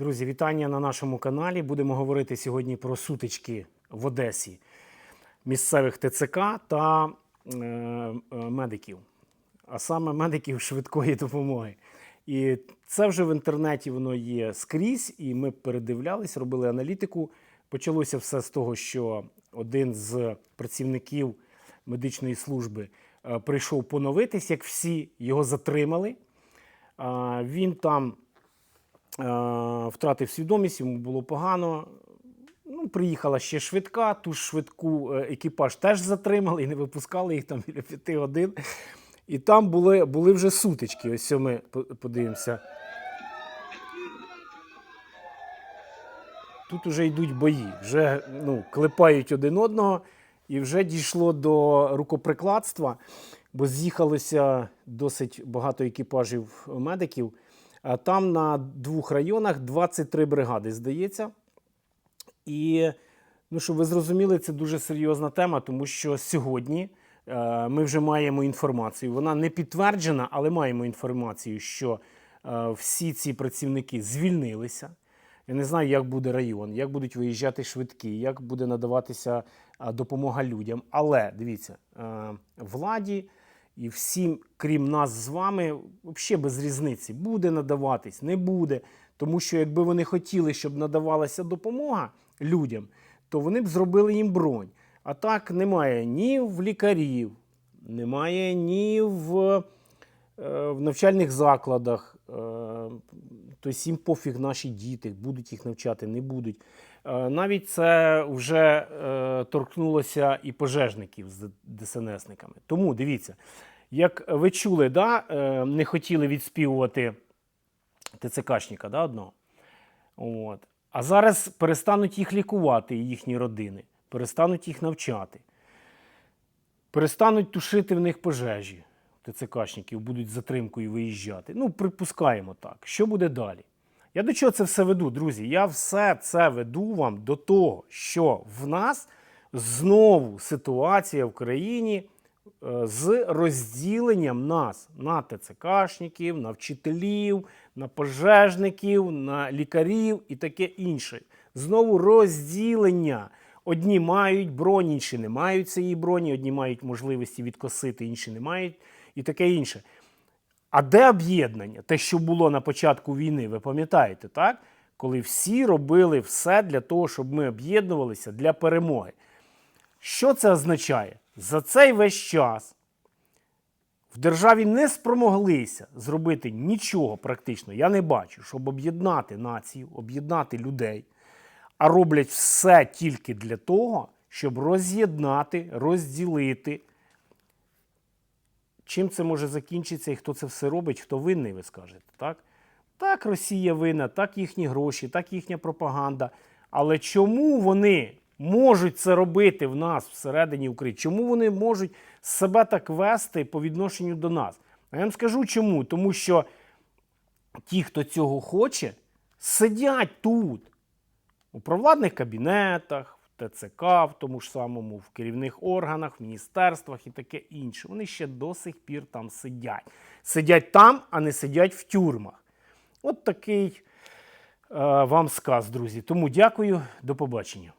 Друзі, вітання на нашому каналі. Будемо говорити сьогодні про сутички в Одесі місцевих ТЦК та е, е, медиків, а саме медиків швидкої допомоги. І це вже в інтернеті воно є скрізь, і ми передивлялись, робили аналітику. Почалося все з того, що один з працівників медичної служби е, прийшов поновитись, як всі, його затримали. Він там втратив свідомість, йому було погано. Ну, приїхала ще швидка, ту ж швидку е, екіпаж теж затримали і не випускали їх там біля п'яти годин. І там були, були вже сутички. Ось ми подивимося. Тут вже йдуть бої, вже ну, клепають один одного, і вже дійшло до рукоприкладства, бо з'їхалося досить багато екіпажів медиків. А там на двох районах 23 бригади, здається. І, ну, щоб ви зрозуміли, це дуже серйозна тема, тому що сьогодні е, ми вже маємо інформацію. Вона не підтверджена, але маємо інформацію, що е, всі ці працівники звільнилися. Я не знаю, як буде район, як будуть виїжджати швидкі, як буде надаватися допомога людям. Але дивіться, е, владі і всім, крім нас з вами, взагалі без різниці, буде надаватись, не буде. Тому що якби вони хотіли, щоб надавалася допомога людям, то вони б зробили їм бронь. А так немає ні в лікарів, немає ні в е, в навчальних закладах. Тобто їм пофіг наші діти, будуть їх навчати, не будуть. Е, Навіть це вже е, торкнулося і пожежників з ДСНСниками. Тому дивіться, як ви чули, да, е, не хотіли відспівувати ТЦКшника да, одного. От. А зараз перестануть їх лікувати, їхні родини, перестануть їх навчати перестануть тушити в них пожежі ТЦКшників, будуть затримкою виїжджати. Ну, припускаємо так. Що буде далі? Я до чого це все веду, друзі? Я все це веду вам до того, що в нас знову ситуація в країні е, з розділенням нас на ТЦКшників, на вчителів, на пожежників, на лікарів і таке інше. Знову розділення. Одні мають броні, інші не мають цієї броні, одні мають можливості відкосити, інші не мають, і таке інше. А де об'єднання? Те, що було на початку війни, ви пам'ятаєте, так? Коли всі робили все для того, щоб ми об'єднувалися для перемоги. Що це означає? За цей весь час в державі не спромоглися зробити нічого практично, я не бачу, щоб об'єднати націю, об'єднати людей, а роблять все тільки для того, щоб роз'єднати, розділити. Чим це може закінчитися і хто це все робить, хто винний, ви скажете, так? Так, Росія винна, так їхні гроші, так їхня пропаганда. Але чому вони можуть це робити в нас всередині України? Чому вони можуть себе так вести по відношенню до нас? А я вам скажу чому. Тому що ті, хто цього хоче, сидять тут, у провладних кабінетах, ТЦК, в тому ж самому, в керівних органах, в міністерствах і таке інше. Вони ще до сих пір там сидять. Сидять там, а не сидять в тюрмах. От такий е, вам сказ, друзі. Тому дякую, до побачення.